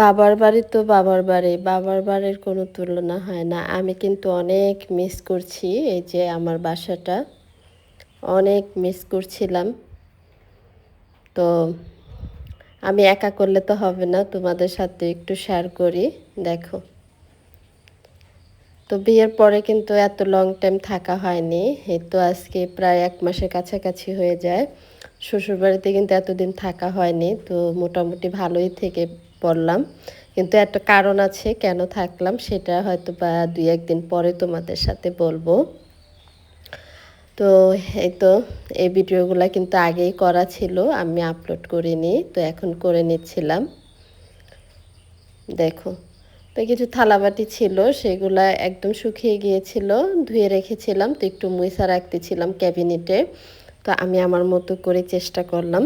বাবার বাড়ি তো বাবার বাড়ি, বাবার বাড়ির কোনো তুলনা হয় না। আমি কিন্তু অনেক মিস করছি এই যে আমার বাসাটা। অনেক মিস করছিলাম। তো আমি একা করলে তো হবে না, তোমাদের সাথে একটু শেয়ার করি, দেখো। তো বিয়ের পরে কিন্তু এত লং টাইম থাকা হয়নি, এই তো আজকে প্রায় এক মাসের কাছাকাছি হয়ে যায়। শ্বশুরবাড়িতে কিন্তু এতদিন থাকা হয়নি, তো মোটামুটি ভালোই থেকে পড়লাম। কিন্তু একটা কারণ আছে কেন থাকলাম সেটা হয়তো বা দুই একদিন পরে তোমাদের সাথে বলব। তো এই তো, এই ভিডিওগুলো কিন্তু আগেই করা ছিল, আমি আপলোড করিনি, তো এখন করে নিচ্ছিলাম। দেখো, তো কিছু থালাবাটি ছিল, সেগুলা একদম শুকিয়ে গিয়েছিল, ধুয়ে রেখেছিলাম, তো একটু মুইসা রাখতেছিলাম ক্যাবিনেটে, তো আমি আমার মতো করে চেষ্টা করলাম।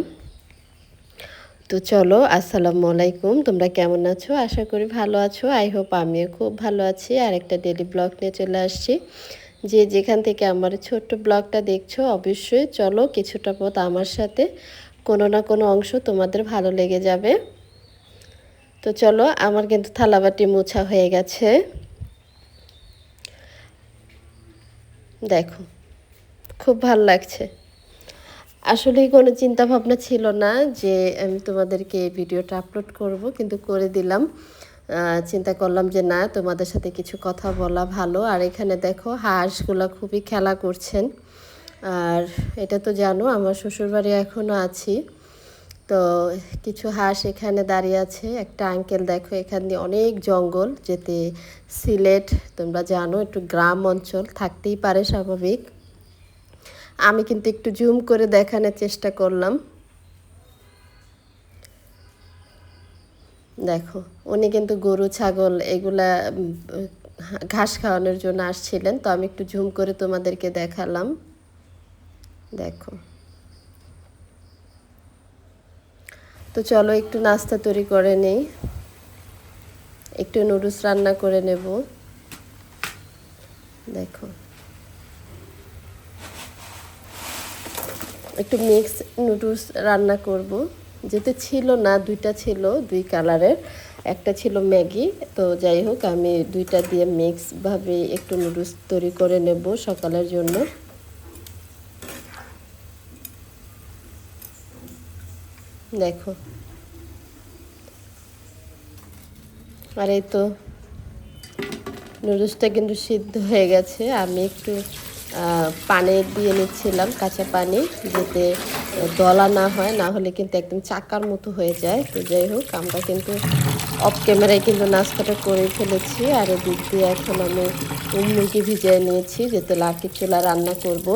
তো চলো, আসসালামু আলাইকুম। তোমরা কেমন আছো? আশা করি ভালো আছো। আই হোপ আমিও খুব ভালো আছি। আর একটা ডেলি ব্লগ নিয়ে চলে আসছি। যে যেখান থেকে আমার ছোট্ট ব্লগটা দেখছ, অবশ্যই চলো কিছুটা পথ আমার সাথে, কোনো না কোনো অংশ তোমাদের ভালো লেগে যাবে। তো চলো, আমার কিন্তু থালাবাটি মোছা হয়ে গেছে। দেখো, খুব ভালো লাগছে। আসলে কোনো চিন্তা ভাবনা ছিল না যে আমি তোমাদেরকে এই ভিডিওটা আপলোড করব, কিন্তু করে দিলাম। চিন্তা করলাম যে না, তোমাদের সাথে কিছু কথা বলা ভালো। আর এখানে দেখো, হাঁসগুলো খুবই খেলা করছেন। আর এটা তো জানো, আমার শ্বশুরবাড়ি এখনও আছি। তো কিছু হাঁস এখানে দাঁড়িয়ে আছে। একটা আঙ্কেল দেখো, এখান দিয়ে অনেক জঙ্গল, যেতে সিলেট, তোমরা জানো, একটু গ্রাম অঞ্চল, থাকতেই পারে স্বাভাবিক। আমি কিন্তু একটু জুম করে দেখানোর চেষ্টা করলাম। দেখো, উনি কিন্তু গরু, ছাগল এগুলা ঘাস খাওয়ানোর জন্য আসছিলেন, তো আমি একটু জুম করে তোমাদেরকে দেখালাম। দেখো। তো চলো একটু নাস্তা তৈরি করে নেই। একটু নুডলস রান্না করে নেব। দেখো। একটু মিক্স নুডলস রান্না করব। যেতে ছিল না, দুইটা ছিল দুই কালারের একটা ছিল ম্যাগি। তো যাই হোক, আমি দুইটা দিয়ে মিক্সভাবে একটু নুডলস তৈরি করে নেব সকালের জন্য। দেখো। আর এই তো নুডলসটা কিন্তু সিদ্ধ হয়ে গেছে। আমি একটু পানি দিয়ে নিচ্ছিলাম কাঁচা পানি যাতে দলা না হয়, না হলে কিন্তু একদম চাকার মতো হয়ে যায়। তো যাই হোক, আমরা কিন্তু অফ ক্যামেরায় কিন্তু নাস্তাটা করে ফেলেছি আর এদিক দিয়ে এখন আমি মুরগি ভিজিয়ে নিয়েছি যাতে লাকি চুলা রান্না করব।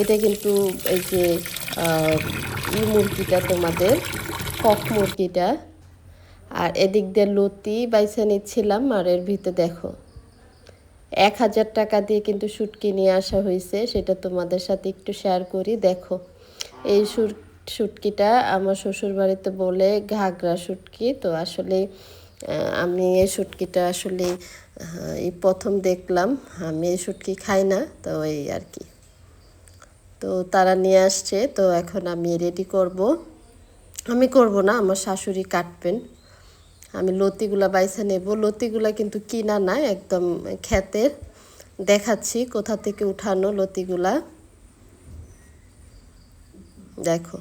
এটা কিন্তু এই যে ই মুরগিটা তোমাদের, কক মুরগিটা। আর এদিক দিয়ে লতি বাইসা নিচ্ছিলাম, আর এর ভিতরে দেখো। এক হাজার টাকা দিয়ে কিন্তু শুটকি নিয়ে আসা হয়েছে, সেটা তোমাদের সাথে একটু শেয়ার করি। দেখো, এই শুটকিটা আমার শ্বশুর বাড়িতে বলে ঘাগরা শুটকি। তো আসলে আমি এই শুটকিটা আসলে এই প্রথম দেখলাম, আমি এই শুটকি খাই না, তো এই আর কি। তো তারা নিয়ে আসছে, তো এখন আমি রেডি করব। আমি করব না, আমার শাশুড়ি কাটবেন। আমি লতিগুলা বাইসা নেব। লতিগুলা কিন্তু কিনা না একদম ক্ষেতের। দেখাচ্ছি কোথা থেকে উঠানো লতিগুলা। দেখো,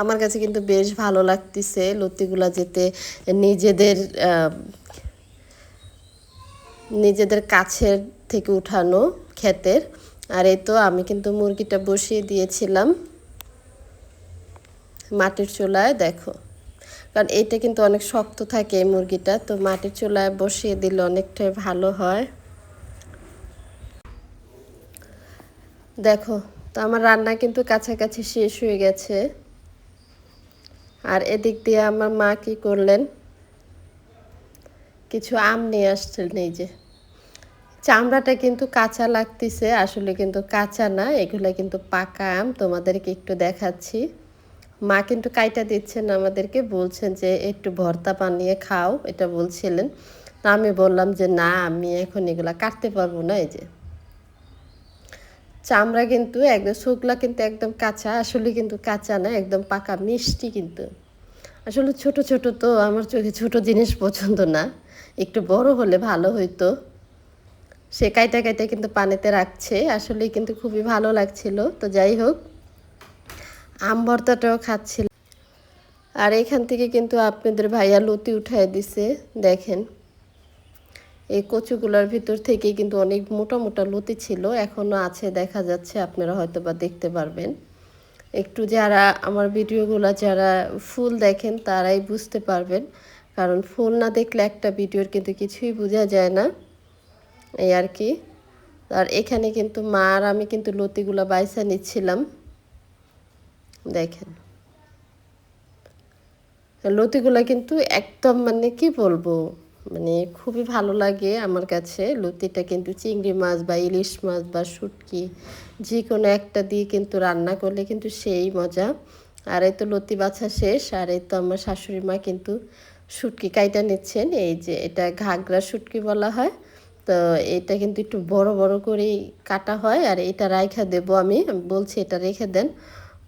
আমার কাছে কিন্তু বেশ ভালো লাগতেছে লতিগুলা যেতে। নিজেদের নিজেদের কাছের থেকে উঠানো ক্ষেতের। আর এই তো আমি কিন্তু মুরগিটা বসিয়ে দিয়েছিলাম মাটির চুলায়, দেখো। কারণ এইটা কিন্তু অনেক শক্ত থাকে এই মুরগিটা, তো মাটির চুলায় বসিয়ে দিলে অনেকটাই ভালো হয়। দেখো, তো আমার রান্না কিন্তু কাছাকাছি শেষ হয়ে গেছে। আর এদিক দিয়ে আমার মা কি করলেন? কিছু আম নিয়ে আসছেন এই যে। চামড়াটা কিন্তু কাঁচা লাগতেছে, আসলে কিন্তু কাঁচা না, এগুলো কিন্তু পাকা আম, তোমাদেরকে একটু দেখাচ্ছি। মা কিন্তু কাইটা দিচ্ছেন আমাদেরকে, বলছেন যে একটু ভর্তা বানিয়ে খাও, এটা বলছিলেন। তা আমি বললাম যে না, আমি এখন এগুলা কাটতে পারব না, এই যে। চামড়া কিন্তু একদম, শুকলা কিন্তু একদম কাঁচা, আসলে কিন্তু কাঁচা না, একদম পাকা, মিষ্টি কিন্তু। আসলে ছোট ছোট তো আমার চোখে ছোট জিনিস পছন্দ না। একটু বড় হলে ভালো হইতো। সে কাইটা কাইটা কিন্তু পানিতে রাখছে আসলে কিন্তু খুবই ভালো লাগছিল। তো যাই হোক আম ভর্তাটাও খাচ্ছিল। আর এখান থেকে কিন্তু আপনাদের ভাইয়া লতি উঠায় দিছে, দেখেন। এই কচুগুলোর ভিতর থেকে কিন্তু অনেক মোটা মোটা লতি ছিল এখনও আছে, দেখা যাচ্ছে, আপনারা হয়তো বা দেখতে পারবেন। একটু যারা আমার ভিডিওগুলো যারা ফুল দেখেন, তারাই বুঝতে পারবেন। কারণ ফুল না দেখলে একটা ভিডিওর কিন্তু কিছুই বোঝা যায় না। এই আর কি। আর এখানে কিন্তু মা আর আমি কিন্তু লতিগুলো বাইসা নিচ্ছিলাম। দেখেন। লতিগুলো কিন্তু একদম মানে কি বলব মানে খুবই ভালো লাগে আমার কাছে। লতিটা কিন্তু চিংড়ি মাছ বা ইলিশ মাছ বা শুটকি যে কোনো একটা দিয়ে কিন্তু রান্না করলে কিন্তু সেই মজা। আর এই তো লতি বাছা শেষ, আর এই তো আমার শাশুড়ি মা কিন্তু শুটকি কাইটা নিচ্ছেন, এই যে এটা ঘাগরা শুটকি বলা হয়। তো এটা কিন্তু একটু বড় বড় করেই কাটা হয়, আর এটা রাইখা দেবো আমি, বলছি এটা রেখে দেন।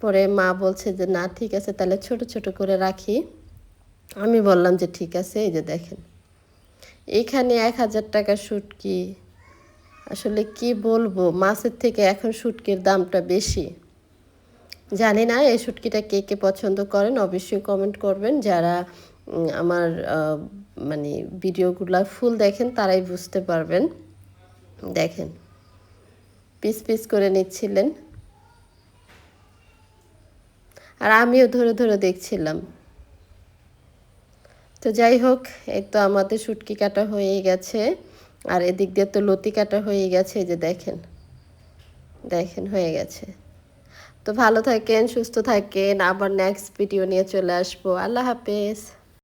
পরে মা বলছে যে, না, ঠিক আছে, তাহলে ছোট ছোট করে রাখি। আমি বললাম যে, ঠিক আছে, এই যে দেখেন। এখানে এক হাজার টাকা শুটকি আসলে কি বলব, মাছের থেকে এখন শুটকির দামটা বেশি। জানি না, এই শুটকিটা কে কে পছন্দ করেন, অবশ্যই কমেন্ট করবেন। যারা আমার মানে ভিডিওগুলো ফুল দেখেন, তারাই বুঝতে পারবেন। দেখেন, পিস পিস করে নিচ্ছিলেন। আর আমিও ধরে ধরে দেখছিলাম। তো যাই হোক, এই তো আমাদের শুটকি কাটা হয়ে গেছে। আর এদিক দিয়ে তো লতি কাটা হয়ে গেছে যে দেখেন। দেখেন, হয়ে গেছে। তো ভালো থাকেন, সুস্থ থাকেন। আবার নেক্সট ভিডিও নিয়ে চলে আসব। আল্লাহ হাফেজ।